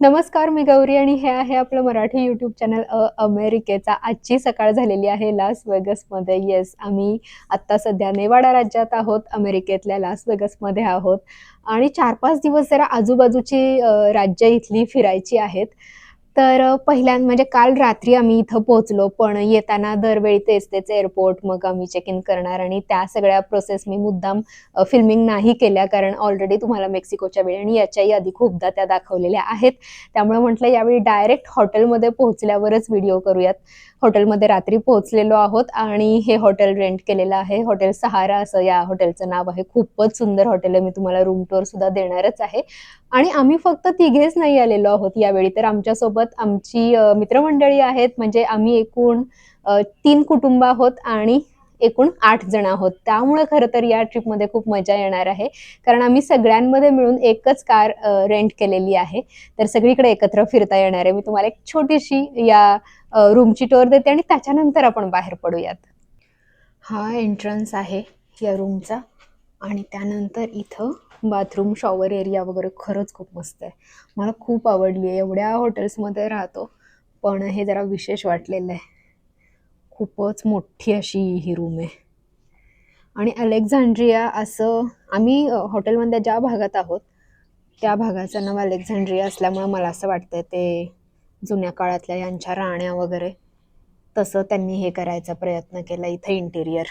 नमस्कार मी गौरी आणि हे आहे आपलं मराठी यूट्यूब चॅनल अ अमेरिकेचा. आजची सकाळ झालेली आहे लास वेगसमध्ये येस आम्ही आत्ता सध्या नेवाडा राज्यात आहोत. अमेरिकेतल्या लास वेगसमध्ये आहोत. आणि चार पाच दिवस जरा आजूबाजूची राज्य इथली फिरायची आहेत. तर पहिल्यांदा म्हणजे काल रात्री आम्ही इथं पोहोचलो पण येताना दरवेळी तेच तेच एअरपोर्ट मग आम्ही चेक इन करणार आणि त्या सगळ्या प्रोसेस मी मुद्दाम फिल्मिंग नाही केल्या कारण ऑलरेडी तुम्हाला मेक्सिकोच्या वेळी आणि याच्याही आधी खूपदा त्या दाखवलेल्या आहेत. त्यामुळे म्हटलं यावेळी डायरेक्ट हॉटेलमध्ये पोहोचल्यावरच व्हिडिओ करूयात. हॉटेलमध्ये रात्री पोहोचलेलो आहोत आणि हे हॉटेल रेंट केलेलं आहे. हॉटेल सहारा असं या हॉटेलचं नाव आहे. खूपच सुंदर हॉटेल आहे. मी तुम्हाला रूम टूर सुद्धा देणारच आहे. आणि आम्ही फक्त तिघेच नाही आलेलो आहोत यावेळी. तर आमच्यासोबत आमची मित्रमंडळी आहेत. म्हणजे आम्ही एकूण तीन कुटुंब आहोत आणि एकूण आठ जण आहोत. त्यामुळे खरं तर या ट्रिपमध्ये खूप मजा येणार आहे. कारण आम्ही सगळ्यांमध्ये मिळून एकच कार रेंट केलेली आहे. तर सगळीकडे एकत्र फिरता येणार आहे. मी तुम्हाला एक छोटीशी या रूमची टूर देते आणि त्याच्यानंतर आपण बाहेर पडूयात. हा एंट्रन्स आहे या रूमचा आणि त्यानंतर इथं बाथरूम शॉवर एरिया वगैरे खरंच खूप मस्त आहे. मला खूप आवडली आहे. एवढ्या हॉटेल्समध्ये राहतो. पण हे जरा विशेष वाटलेलं आहे. खूपच मोठी अशी ही रूम आहे. आणि अलेक्झांड्रिया असं आम्ही हॉटेलमध्ये ज्या भागात आहोत त्या भागाचं नाव अलेक्झांड्रिया असल्यामुळे मला असं वाटतं ते जुन्या काळातल्या यांच्या राण्या वगैरे तसं त्यांनी हे करायचा प्रयत्न केला इथे इंटिरियर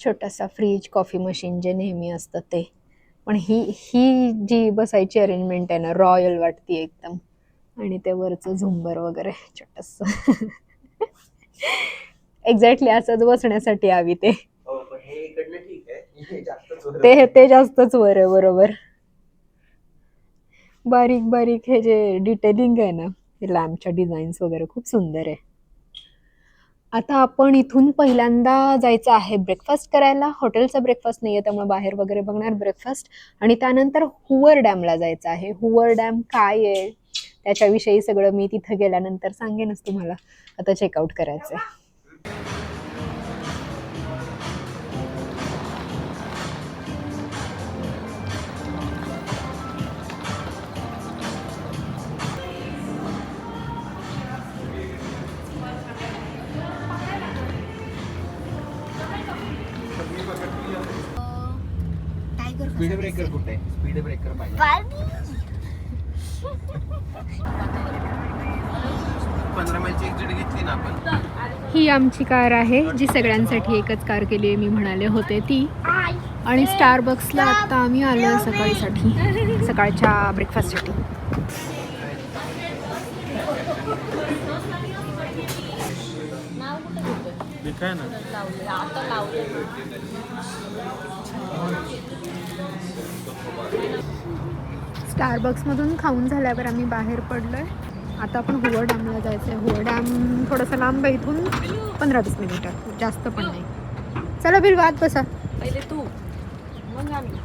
छोटासा फ्रीज कॉफी मशीन जे नेहमी असतं ते. पण ही ही जी बसायची अरेंजमेंट आहे ना रॉयल वाटते एकदम. आणि ते वरचं झुंबर वगैरे छोटस. एक्झॅक्टली असंच बसण्यासाठी हवी ते. हो ते ते जास्तच वर आहे बरोबर. बारीक बारीक हे जे डिटेलिंग आहे ना हे लॅम्पच्या डिझाईन्स वगैरे खूप सुंदर आहे. आता आपण इथून पहिल्यांदा जायचं आहे ब्रेकफास्ट करायला. हॉटेलचा ब्रेकफास्ट नाही आहे त्यामुळे बाहेर वगैरे बघणार ब्रेकफास्ट आणि त्यानंतर हुवर डॅमला जायचं आहे. हुवर डॅम काय आहे? त्याच्याविषयी सगळं मी तिथं गेल्यानंतर सांगेनच तुम्हाला. आता चेकआउट करायचं आहे स्पीड ब्रेकर कुठे? स्पीड ब्रेकर पाहिजे. ही आमची कार आहे जी सगळ्यांसाठी एकच कार केली आहे मी म्हणाले होते ती. आणि स्टारबक्सला आत्ता आम्ही आलो सकाळीसाठी. सकाळच्या ब्रेकफास्टसाठी काय ना? स्टारबक्समधून खाऊन झाल्यावर आम्ही बाहेर पडलोय. आता आपण हुवर डॅमला जायचं आहे हुवर डॅम थोडंसं लांब आहे इथून पंधरा वीस मिनिटं. जास्त पण नाही. चला बिल वाद बसा. पहिले तू. मग आम्ही.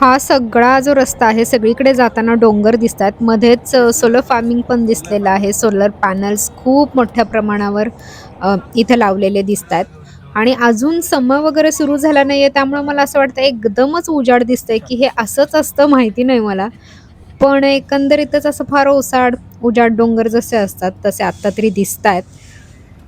हा सगळा जो रस्ता आहे सगळीकडे जाताना डोंगर दिसत आहेत मध्येच सोलर फार्मिंग पण दिसलेलं आहे. सोलर पॅनल्स खूप मोठ्या प्रमाणावर इथं लावलेले दिसत आहेत आणि अजून समर वगैरे सुरू झाला नाही आहे त्यामुळे मला असं वाटतं एकदमच उजाड दिसतंय की हे असंच असतं माहिती नाही मला पण एकंदरीतच असं फार ओसाड उजाड डोंगर जसे असतात तसे आत्ता तरी दिसत आहेत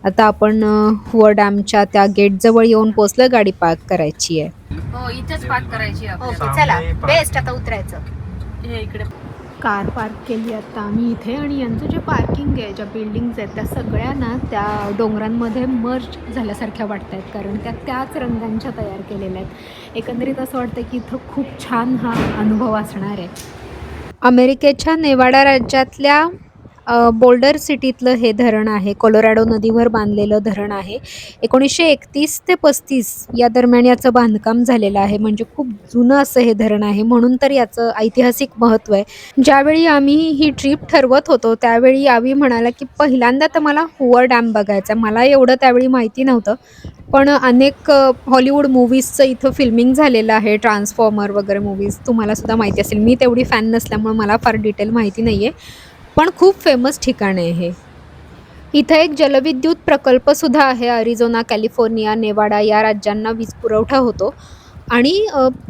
आता आपण हुवर डॅमच्या त्या गेटजवळ येऊन पोचलं गाडी पार्क करायची आहे हो इथेच पार्क करायची आहे ओके आपल्याला. चला. बेस्ट आता उतरायचं हे इकडे कार पार्क केली आता. आम्ही इथे आणि यांचं जे पार्किंग आहे ज्या बिल्डिंग्ज आहेत त्या सगळ्या ना त्या डोंगरांमध्ये मर्ज झाल्यासारख्या वाटत आहेत कारण त्या त्याच रंगांच्या तयार केलेल्या आहेत. एकंदरीत असं वाटतं की इथं खूप छान हा अनुभव असणार आहे. अमेरिकेच्या नेवाडा राज्यातल्या बोल्डर सिटीतलं हे धरण आहे. कोलोरॅडो नदीवर बांधलेलं धरण आहे. एकोणीसशे एकतीस ते पस्तीस या दरम्यान याचं बांधकाम झालेलं आहे. म्हणजे खूप जुनं असं हे धरण आहे. म्हणून तर याचं ऐतिहासिक महत्त्व आहे. ज्यावेळी आम्ही ही ट्रिप ठरवत होतो त्यावेळी आम्ही म्हणाला की पहिल्यांदा तर मला हुवर डॅम बघायचा आहे. मला एवढं त्यावेळी माहिती नव्हतं. पण अनेक हॉलिवूड मूवीजचं इथं फिल्मिंग झालेलं आहे. ट्रान्सफॉर्मर वगैरे मूवीज तुम्हाला सुद्धा माहिती असेल. मी तेवढी फॅन नसल्यामुळे मला फार डिटेल माहिती नाही आहे पण खूप फेमस ठिकाण आहे. हे इथं एक जलविद्युत प्रकल्पसुद्धा आहे अरिझोना कॅलिफोर्निया नेवाडा या राज्यांना वीज पुरवठा होतो. आणि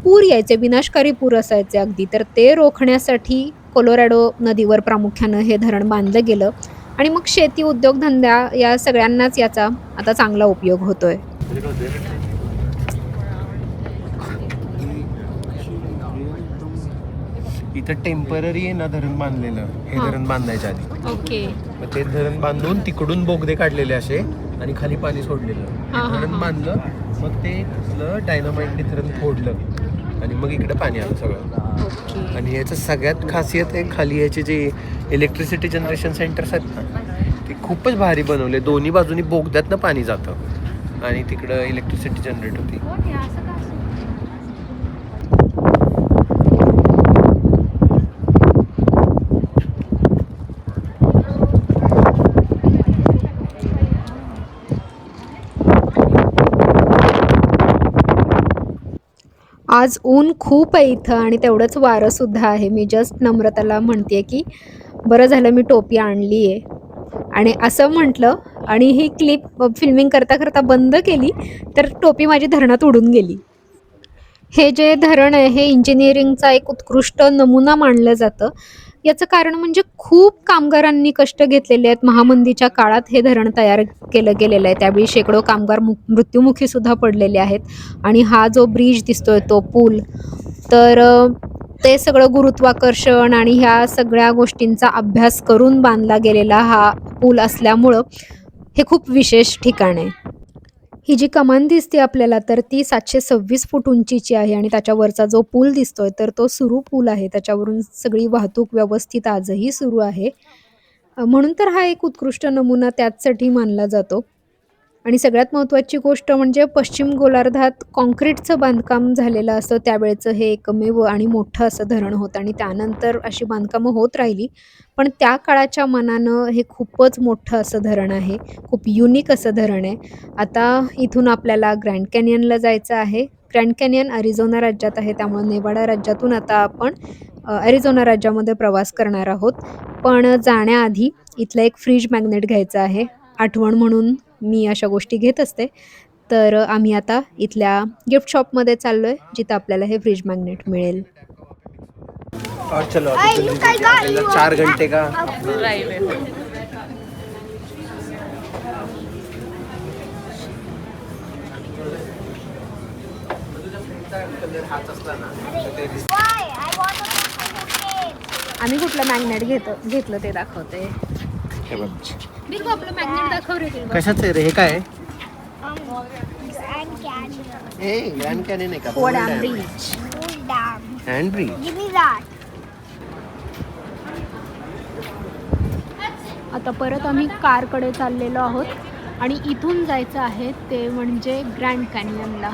पूर यायचे विनाशकारी पूर असायचे अगदी. तर ते रोखण्यासाठी कोलोरॅडो नदीवर प्रामुख्यानं हे धरण बांधलं गेलं. आणि मग शेती उद्योगधंद्या या सगळ्यांनाच याचा आता चांगला उपयोग होतोय. इथं टेंपररी आहे ना धरण बांधलेलं. हे हा. धरण बांधायच्या आधी. ओके. मग ते धरण बांधून तिकडून बोगदे काढलेले असे आणि खाली पाणी सोडलेलं. हा, हा, धरण हा. बांधलं मग ते डायनामाइटने धरण फोडलं. आणि मग इकडे पाणी आलं सगळं. ओके. आणि याचं सगळ्यात खासियत आहे खाली याचे जे इलेक्ट्रिसिटी जनरेशन सेंटर्स आहेत ना ते खूपच भारी बनवले. दोन्ही बाजूनी बोगद्यातनं पाणी जातं. आणि तिकडं इलेक्ट्रिसिटी जनरेट होती. आज ऊन खूप आहे इथं आणि तेवढंच वारं सुद्धा आहे. मी जस्ट नम्रताला म्हणते की बरं झालं मी टोपी आणली आहे आणि असं म्हटलं आणि ही क्लिप फिल्मिंग करता करता बंद केली तर टोपी माझी धरणात उडून गेली. हे जे धरण आहे हे इंजिनिअरिंगचा एक उत्कृष्ट नमुना मानलं जातं. याचं कारण म्हणजे खूप कामगारांनी कष्ट घेतलेले आहेत. महामंदीच्या काळात हे धरण तयार केलं गेलेलं आहे. त्यावेळी शेकडो कामगार मु मृत्युमुखी सुद्धा पडलेले आहेत. आणि हा जो ब्रिज दिसतोय तो पूल तर ते सगळं गुरुत्वाकर्षण आणि ह्या सगळ्या गोष्टींचा अभ्यास करून बांधला गेलेला हा पूल असल्यामुळं हे खूप विशेष ठिकाण आहे. ही जी कमान दिसते आपल्याला तर ती सातशे सव्वीस फूट उंचीची आहे आणि त्याच्यावरचा जो पूल दिसतोय तर तो सुरू पूल आहे. त्याच्यावरून सगळी वाहतूक व्यवस्थित आजही सुरू आहे. म्हणून तर हा एक उत्कृष्ट नमुना त्याचसाठी मानला जातो. आणि सगळ्यात महत्त्वाची गोष्ट म्हणजे पश्चिम गोलार्धात कॉन्क्रीटचं बांधकाम झालेलं असतं. त्यावेळेचं हे एकमेव आणि मोठं असं धरण होतं आणि त्यानंतर अशी बांधकामं होत राहिली. पण त्या काळाच्या मनानं हे खूपच मोठं असं धरण आहे. खूप युनिक असं धरण आहे. आता इथून आपल्याला ग्रँड कॅनियनला जायचं आहे. ग्रँड कॅनियन अरिझोना राज्यात आहे. त्यामुळे नेवाडा राज्यातून आता आपण अरिझोना राज्यामध्ये प्रवास करणार आहोत. पण जाण्याआधी इथलं एक फ्रीज मॅग्नेट घ्यायचं आहे. आठवण म्हणून मी अशा गोष्टी घेत असते. तर आम्ही आता इथल्या गिफ्ट शॉपमध्ये चाललो आहे जिथं आपल्याला हे फ्रीज मॅग्नेट मिळेल. चलो चार घंटे का? आम्ही कुठलं मॅग्नेट घेतो घेतलं ते दाखवते. बघ बिलकुल आपलं मॅग्नेट दाखव रे ते. कशाचं आहे रे हे काय आहे? um, and canyon. Grand Canyon आहे का Ford Am Bridge. Cool down. Hand bridge Give me that. आता परत आम्ही कारकडे चाललेलो आहोत आणि इथून जायचं आहे ते म्हणजे ग्रँड कॅनियनला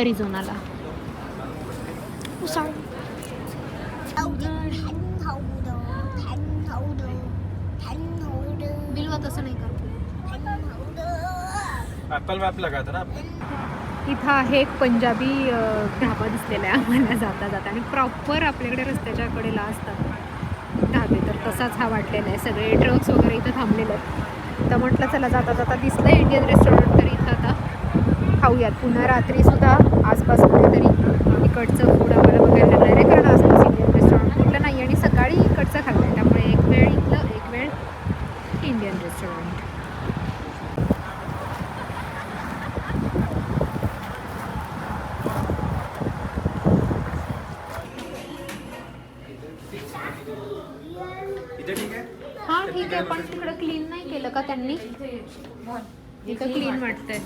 अरिझोनाला Oh, sorry. तसं नाही करतो मॅप ना इथं आहे एक पंजाबी ढाबा दिसलेला आहे आम्हाला जाता जाता. आणि प्रॉपर आपल्याकडे रस्त्याच्या कडेला असतात. ढाबे तर तसाच हा वाटलेला आहे. सगळे ट्रक्स वगैरे इथं थांबलेले आहेत. तर म्हटलं चला जाता जाता दिसलं इंडियन रेस्टॉरंट तर इथं आता. खाऊयात. पुन्हा रात्रीसुद्धा आसपास कुठेतरी इकडचं फूड आम्हाला बघायला लागणार आहे. केलं का त्यांनी? इथं क्लीन वाटतंय.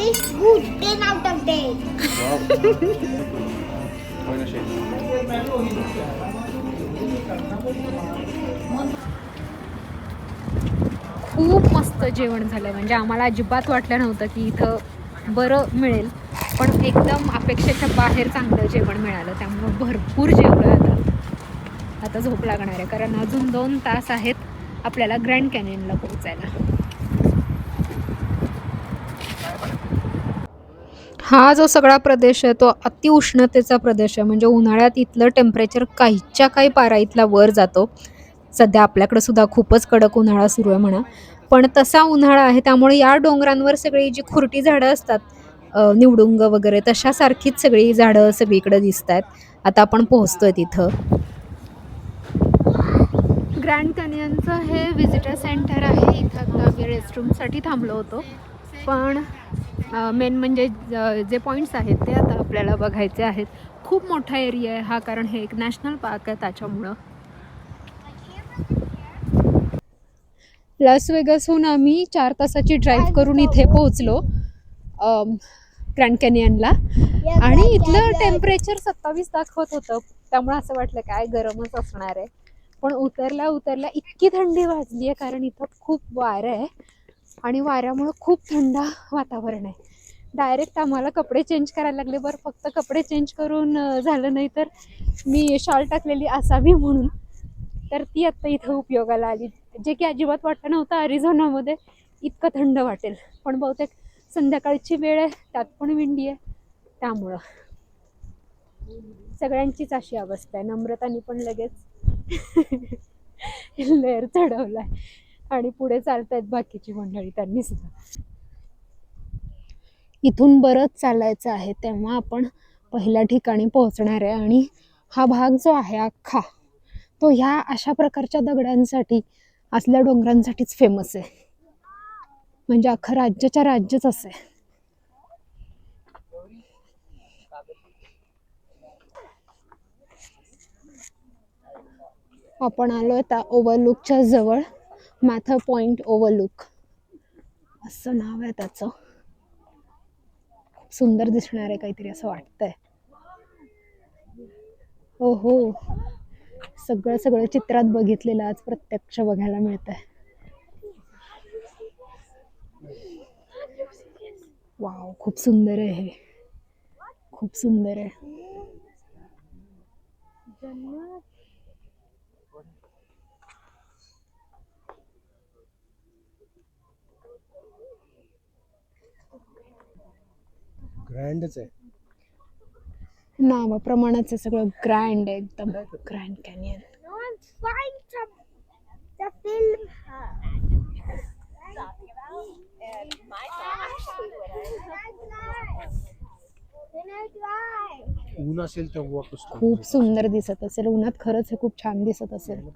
This good, 10 out of 10. खूप मस्त जेवण झालं. म्हणजे आम्हाला अजिबात वाटलं नव्हतं की इथं बरं मिळेल. पण एकदम अपेक्षेच्या बाहेर चांगलं जेवण मिळालं. त्यामुळं भरपूर जेवलं आता. आता झोप लागणार आहे कारण अजून दोन तास आहेत आपल्याला ग्रँड कॅनियनला पोहोचायला. हा जो सगळा प्रदेश आहे तो अतिउष्णतेचा प्रदेश आहे. म्हणजे उन्हाळ्यात इथलं टेम्परेचर काहीच्या काही पारा इथला वर जातो. सध्या आपल्याकडे सुद्धा खूपच कडक उन्हाळा सुरू आहे म्हणा. पण तसा उन्हाळा आहे त्यामुळे या डोंगरांवर सगळी जी खुरटी झाडं असतात निवडुंग वगैरे तशासारखीच सगळी झाडं सगळीकडे दिसत आहेत आता आपण पोहोचतोय तिथं. ग्रँड कॅनियनचं हे विजिटर सेंटर आहे. इथं आता आम्ही रेस्टरूमसाठी थांबलो होतो. पण मेन म्हणजे ज- पॉईंट्स आहेत ते आता आपल्याला बघायचे आहेत. खूप मोठा एरिया आहे हा कारण हे एक नॅशनल पार्क आहे त्याच्यामुळं. लास वेगसहून आम्ही चार तासाची ड्राईव्ह करून इथे पोहोचलो ग्रँड कॅनियनला आणि इथलं टेम्परेचर सत्तावीस दाखवत होतं. त्यामुळे असं वाटलं काय गरमच असणार आहे. पण उतरला उतरला इतकी थंडी वाजली आहे कारण इथं खूप वारं आहे. आणि वाऱ्यामुळं खूप थंड वातावरण आहे. डायरेक्ट आम्हाला कपडे चेंज करायला लागले. बरं फक्त कपडे चेंज करून झालं नाही तर मी शाल टाकलेली असावी म्हणून. तर ती आत्ता इथं उपयोगाला आली. जे की अजिबात वाटलं नव्हतं अरिझोनामध्ये इतकं थंड वाटेल. पण बहुतेक संध्याकाळची वेळ आहे. त्यात पण विंडी आहे. त्यामुळं. सगळ्यांचीच अशी अवस्था आहे. नम्रतानी पण लगेच लेअर चढवलाय. आणि पुढे चालतायत बाकीची मंडळी त्यांनी सुद्धा. इथून बरंच चालायचं आहे तेव्हा आपण पहिल्या ठिकाणी पोहोचणार आहे. आणि हा भाग जो आहे अख्खा तो ह्या अशा प्रकारच्या दगडांसाठी असल्या डोंगरांसाठीच फेमस आहे. म्हणजे अख्खं राज्याच्या राज्यच असं आहे. आपण आलो आता ओव्हरलुकच्या जवळ मॅथा पॉइंट ओव्हरलुक. असं नाव आहे त्याचं. खूप सुंदर दिसणार आहे काहीतरी असं वाटतंय. हो हो सगळं सगळं चित्रात बघितलेलं आज प्रत्यक्ष बघायला मिळतंय. वाव खूप सुंदर आहे हे. खूप सुंदर आहे. ग्रँडच आहे. नावाप्रमाणेच आहे सगळं ग्रँड आहे एकदम. Grand Canyon. ऊन असेल तेव्हा खूप सुंदर दिसत असेल. उन्हात खरंच हे खूप छान दिसत असेल.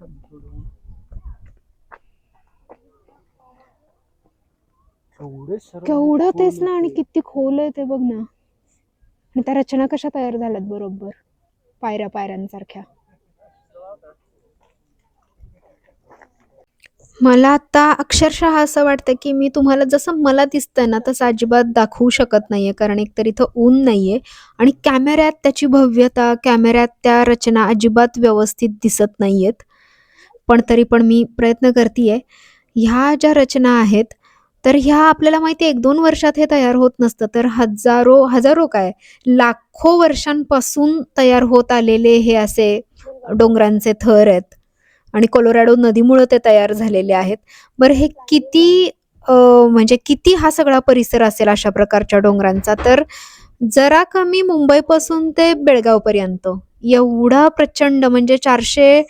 केवढे तेच ना आणि किती खोल आहे ते बघ ना. आणि त्या रचना कशा तयार झाल्यात बरोबर. पायऱ्या पायऱ्यांसारख्या. मला आता अक्षरशः असं वाटतं की मी तुम्हाला जसं मला दिसतंय ना तसं अजिबात दाखवू शकत नाहीये. कारण एकतर इथं ऊन नाहीये. आणि कॅमेऱ्यात त्याची भव्यता कॅमेऱ्यात त्या रचना अजिबात व्यवस्थित दिसत नाहीयेत. पण तरी पण मी प्रयत्न करतेय. ह्या ज्या रचना आहेत तर ह्या आपल्याला माहिती आहे एक दोन वर्षात हे तयार होत नसतं. तर हजारो हजारो काय? लाखो वर्षांपासून तयार होत आलेले हे असे डोंगरांचे थर आहेत. आणि कोलोराडो नदीमुळं ते तयार झालेले आहेत. बरं हे किती म्हणजे किती हा सगळा परिसर असेल अशा प्रकारच्या डोंगरांचा? तर जरा कमी मुंबईपासून ते बेळगावपर्यंत. एवढा प्रचंड म्हणजे चारशे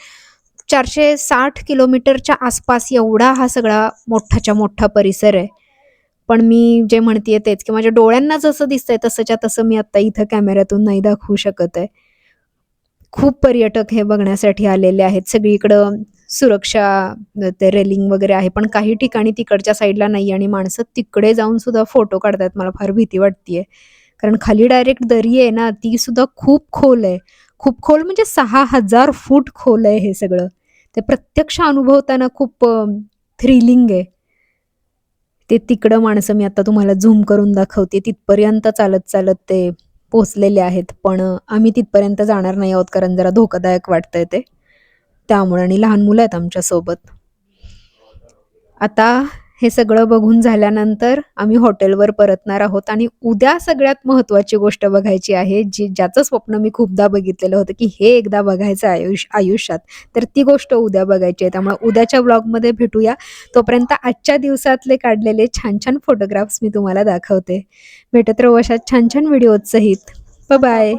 चारशे साठ किलोमीटरच्या आसपास एवढा हा सगळा मोठाच्या मोठा परिसर आहे. पण मी जे म्हणतेय तेच की माझ्या डोळ्यांना जसं दिसतंय तसंच्या तसं मी आता इथं कॅमेऱ्यातून नाही दाखवू शकत आहे. खूप पर्यटक हे बघण्यासाठी आलेले आहेत. सगळीकडं सुरक्षा ते रेलिंग वगैरे आहे पण काही ठिकाणी तिकडच्या साईडला नाही आणि माणसं तिकडे जाऊन सुद्धा फोटो काढतात मला फार भीती वाटतीये. कारण खाली डायरेक्ट दरी आहे ना ती सुद्धा खूप खोल आहे. खूप खोल म्हणजे सहा हजार फूट खोल आहे हे सगळं. ते प्रत्यक्ष अनुभवताना खूप थ्रिलिंग आहे. ते तिकडं माणसं मी आता तुम्हाला झूम करून दाखवते. तिथपर्यंत चालत चालत ते पोचलेले आहेत. पण आम्ही तिथपर्यंत जाणार नाही आहोत कारण जरा धोकादायक वाटतंय ते. त्यामुळे आणि लहान मुलं आहेत आमच्यासोबत. आता हे सगळं बघून झाल्यानंतर आम्ही हॉटेलवर परतणार आहोत आणि उद्या सगळ्यात महत्त्वाची गोष्ट बघायची आहे जी ज्याचं स्वप्न मी खूपदा बघितलेलं होतं की हे एकदा बघायचं आयुष्य आयुष्यात. तर ती गोष्ट उद्या बघायची आहे. त्यामुळे उद्याच्या ब्लॉगमध्ये भेटूया. तोपर्यंत आजच्या दिवसातले काढलेले छान छान फोटोग्राफ्स मी तुम्हाला दाखवते. भेटत राहू अशा छान छान व्हिडिओज सहित. बाय